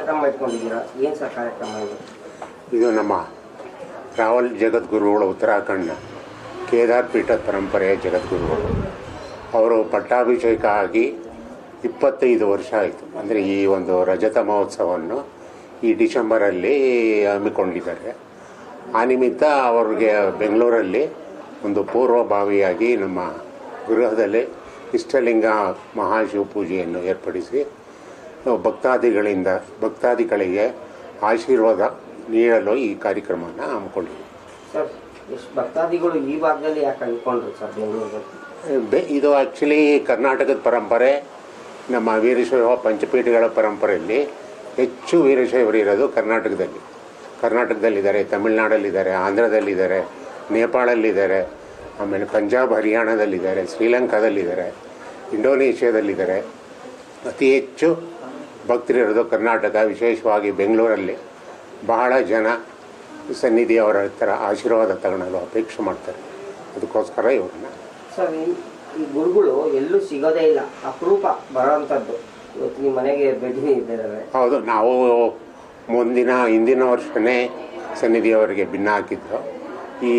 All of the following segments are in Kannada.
ಇಟ್ಕೊಂಡಿದ್ದೀರಾ? ಏನು ಸರ್ ಕಾರ್ಯಕ್ರಮ ಇದು? ನಮ್ಮ ರಾವಲ್ ಜಗದ್ಗುರುಗಳು ಉತ್ತರಾಖಂಡ್ನ ಕೇದಾರ್ ಪೀಠ ಪರಂಪರೆಯ ಜಗದ್ಗುರುಗಳು. ಅವರು ಪಟ್ಟಾಭಿಷೇಕ ಆಗಿ ಇಪ್ಪತ್ತೈದು ವರ್ಷ ಆಯಿತು. ಅಂದರೆ ಈ ಒಂದು ರಜತ ಮಹೋತ್ಸವವನ್ನು ಈ ಡಿಸೆಂಬರಲ್ಲಿ ಹಮ್ಮಿಕೊಂಡಿದ್ದಾರೆ. ಆ ನಿಮಿತ್ತ ಅವ್ರಿಗೆ ಬೆಂಗಳೂರಲ್ಲಿ ಒಂದು ಪೂರ್ವಭಾವಿಯಾಗಿ ನಮ್ಮ ಗೃಹದಲ್ಲಿ ಇಷ್ಟಲಿಂಗ ಮಹಾಶಿವ ಪೂಜೆಯನ್ನು ಏರ್ಪಡಿಸಿ ಭಕ್ತಾದಿಗಳಿಂದ ಭಕ್ತಾದಿಗಳಿಗೆ ಆಶೀರ್ವಾದ ನೀಡಲು ಈ ಕಾರ್ಯಕ್ರಮವನ್ನು ಹಮ್ಮಿಕೊಂಡಿದ್ದೀವಿ. ಸರ್ ಎಷ್ಟು ಭಕ್ತಾದಿಗಳು ಈ ಭಾಗದಲ್ಲಿ ಯಾಕೆ ಅಂದ್ಕೊಂಡ್ರು ಸರ್ ಇದು ಆ್ಯಕ್ಚುಲಿ ಕರ್ನಾಟಕದ ಪರಂಪರೆ ನಮ್ಮ ವೀರಶೈವ ಪಂಚಪೀಠಗಳ ಪರಂಪರೆಯಲ್ಲಿ ಹೆಚ್ಚು ವೀರಶೈವರು ಇರೋದು ಕರ್ನಾಟಕದಲ್ಲಿ. ಕರ್ನಾಟಕದಲ್ಲಿದ್ದಾರೆ ತಮಿಳ್ನಾಡಲ್ಲಿದ್ದಾರೆ ಆಂಧ್ರದಲ್ಲಿದ್ದಾರೆ ನೇಪಾಳಲ್ಲಿದ್ದಾರೆ ಆಮೇಲೆ ಪಂಜಾಬ್ ಹರಿಯಾಣದಲ್ಲಿದ್ದಾರೆ ಶ್ರೀಲಂಕಾದಲ್ಲಿದ್ದಾರೆ ಇಂಡೋನೇಷ್ಯಾದಲ್ಲಿದ್ದಾರೆ. ಅತಿ ಹೆಚ್ಚು ಭಕ್ತರಿರೋದು ಕರ್ನಾಟಕ ವಿಶೇಷವಾಗಿ ಬೆಂಗಳೂರಲ್ಲಿ ಬಹಳ ಜನ ಸನ್ನಿಧಿ ಅವರ ಹತ್ತಿರ ಆಶೀರ್ವಾದ ತಗೊಳ್ಳಲು ಅಪೇಕ್ಷೆ ಮಾಡ್ತಾರೆ. ಅದಕ್ಕೋಸ್ಕರ ಇವ್ರನ್ನ. ಸರ್ ಈ ಗುರುಗಳು ಎಲ್ಲೂ ಸಿಗೋದೇ ಇಲ್ಲ. ಅಪರೂಪ ಬರೋವಂಥದ್ದು. ಇವತ್ತು ನಿಮ್ಮ ಮನೆಗೆ ಭೇಟಿ ಇದ್ದಾರೆ ಹೌದು ನಾವು ಮುಂದಿನ ಹಿಂದಿನ ವರ್ಷನೇ ಸನ್ನಿಧಿಯವರಿಗೆ ಭಿನ್ನ ಹಾಕಿದ್ದು. ಈ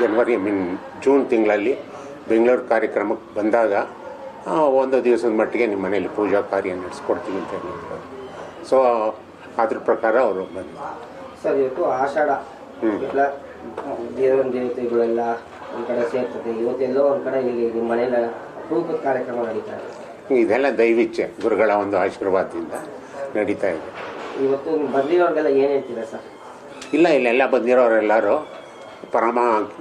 ಜನವರಿ ಮೀನ್ ಜೂನ್ ತಿಂಗಳಲ್ಲಿ ಬೆಂಗಳೂರು ಕಾರ್ಯಕ್ರಮಕ್ಕೆ ಬಂದಾಗ ಒಂದು ದಿವಸದ ಮಟ್ಟಿಗೆ ನಿಮ್ಮ ಮನೇಲಿ ಪೂಜಾ ಕಾರ್ಯ ನಡೆಸ್ಕೊಡ್ತೀವಿ ಅಂತ ಹೇಳಿದ್ರು. ಸೊ ಅದ್ರ ಪ್ರಕಾರ ಅವರು ಬಂದರು. ಸರ್ ಇವತ್ತು ಆಷಾಢ. ಎಲ್ಲ ದೇವರ ದೇವತೆಗಳೆಲ್ಲ ಒಂದು ಕಡೆ ಸೇರ್ತದೆ. ಇವತ್ತೆಲ್ಲೋ ಒಂದು ಕಡೆ ಇಲ್ಲಿ ನಿಮ್ಮ ಮನೆಯಲ್ಲ ಅಪರೂಪದ ಕಾರ್ಯಕ್ರಮ ನಡೀತಾ ಇದೆ. ಇದೆಲ್ಲ ದೈವಿಚ್ಛೆ. ಗುರುಗಳ ಒಂದು ಆಶೀರ್ವಾದದಿಂದ ನಡೀತಾ ಇದೆ. ಇವತ್ತು ಬಂದಿರೋರಿಗೆಲ್ಲ ಏನು ಹೇಳ್ತೀರಾ ಸರ್? ಇಲ್ಲ ಇಲ್ಲೆಲ್ಲ ಬಂದಿರೋರೆಲ್ಲರೂ ಪರಮ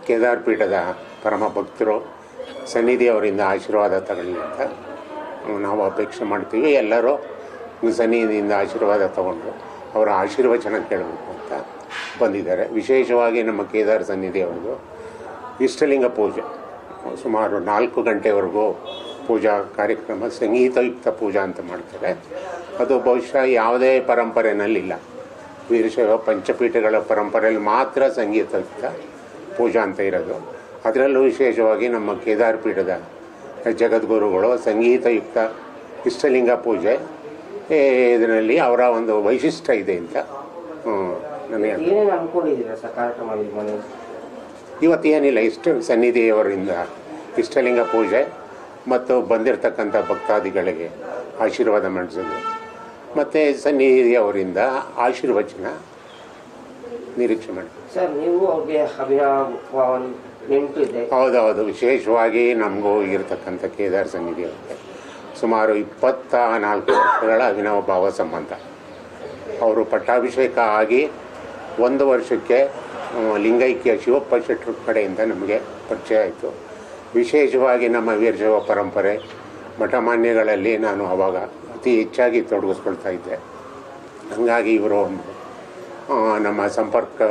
ಕೇದಾರ್ ಪೀಠದ ಪರಮ ಭಕ್ತರು ಸನ್ನಿಧಿ ಅವರಿಂದ ಆಶೀರ್ವಾದ ತಗೊಳ್ಳಿ ಅಂತ ನಾವು ಅಪೇಕ್ಷೆ ಮಾಡ್ತೀವಿ. ಎಲ್ಲರೂ ಸನ್ನಿಧಿಯಿಂದ ಆಶೀರ್ವಾದ ತಗೊಂಡು ಅವರ ಆಶೀರ್ವಚನ ಕೇಳಬೇಕು ಅಂತ ಬಂದಿದ್ದಾರೆ. ವಿಶೇಷವಾಗಿ ನಮ್ಮ ಕೇದಾರ ಸನ್ನಿಧಿ ಅವ್ರದ್ದು ಇಷ್ಟಲಿಂಗ ಪೂಜೆ. ಸುಮಾರು ನಾಲ್ಕು ಗಂಟೆವರೆಗೂ ಪೂಜಾ ಕಾರ್ಯಕ್ರಮ, ಸಂಗೀತಯುಕ್ತ ಪೂಜಾ ಅಂತ ಮಾಡ್ತಾರೆ. ಅದು ಬಹುಶಃ ಯಾವುದೇ ಪರಂಪರೆಯಲ್ಲಿಲ್ಲ ವೀರಶೈವ ಪಂಚಪೀಠಗಳ ಪರಂಪರೆಯಲ್ಲಿ ಮಾತ್ರ ಸಂಗೀತಯುಕ್ತ ಪೂಜಾ ಅಂತ ಇರೋದು. ಅದರಲ್ಲೂ ವಿಶೇಷವಾಗಿ ನಮ್ಮ ಕೇದಾರ್ ಪೀಠದ ಜಗದ್ಗುರುಗಳು ಸಂಗೀತಯುಕ್ತ ಇಷ್ಟಲಿಂಗ ಪೂಜೆ ಇದರಲ್ಲಿ ಅವರ ಒಂದು ವೈಶಿಷ್ಟ್ಯ ಇದೆ ಅಂತ ನನಗೆ ಇವತ್ತೇನಿಲ್ಲ ಇಷ್ಟ ಸನ್ನಿಧಿಯವರಿಂದ ಇಷ್ಟಲಿಂಗ ಪೂಜೆ ಮತ್ತು ಬಂದಿರತಕ್ಕಂಥ ಭಕ್ತಾದಿಗಳಿಗೆ ಆಶೀರ್ವಾದ ಮಾಡಿಸೋದು ಮತ್ತು ಸನ್ನಿಧಿಯವರಿಂದ ಆಶೀರ್ವಚನ ನಿರೀಕ್ಷೆ ಮಾಡಿ ಸರ್ ನೀವು ಅವ್ರಿಗೆ ಹೌದೌದು, ವಿಶೇಷವಾಗಿ ನಮಗೂ ಇರತಕ್ಕಂಥ ಕೇದಾರ ಸನ್ನಿಧಿ ಅವರಿಗೆ ಸುಮಾರು ಇಪ್ಪತ್ತ ನಾಲ್ಕು ವರ್ಷಗಳ ಅಭಿನವ ಭಾವ ಸಂಬಂಧ. ಅವರು ಪಟ್ಟಾಭಿಷೇಕ ಆಗಿ ಒಂದು ವರ್ಷಕ್ಕೆ ಲಿಂಗೈಕ್ಯ ಶಿವಪ್ಪ ಶೆಟ್ಟರು ಕಡೆಯಿಂದ ನಮಗೆ ಪರಿಚಯ ಆಯಿತು. ವಿಶೇಷವಾಗಿ ನಮ್ಮ ವೀರಶೈವ ಪರಂಪರೆ, ಮಠಮಾನ್ಯಗಳಲ್ಲಿ ನಾನು ಆವಾಗ ಅತಿ ಹೆಚ್ಚಾಗಿ ತೊಡಗಿಸ್ಕೊಳ್ತಾ ಇದ್ದೆ. ಹಾಗಾಗಿ ಇವರು ನಮ್ಮ ಸಂಪರ್ಕ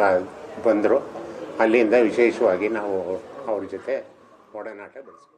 ಬಂದರು. ಅಲ್ಲಿಂದ ವಿಶೇಷವಾಗಿ ನಾವು ಅವ್ರ ಜೊತೆ ಒಡನಾಟ ಬೆಳೆಸ್ತೀವಿ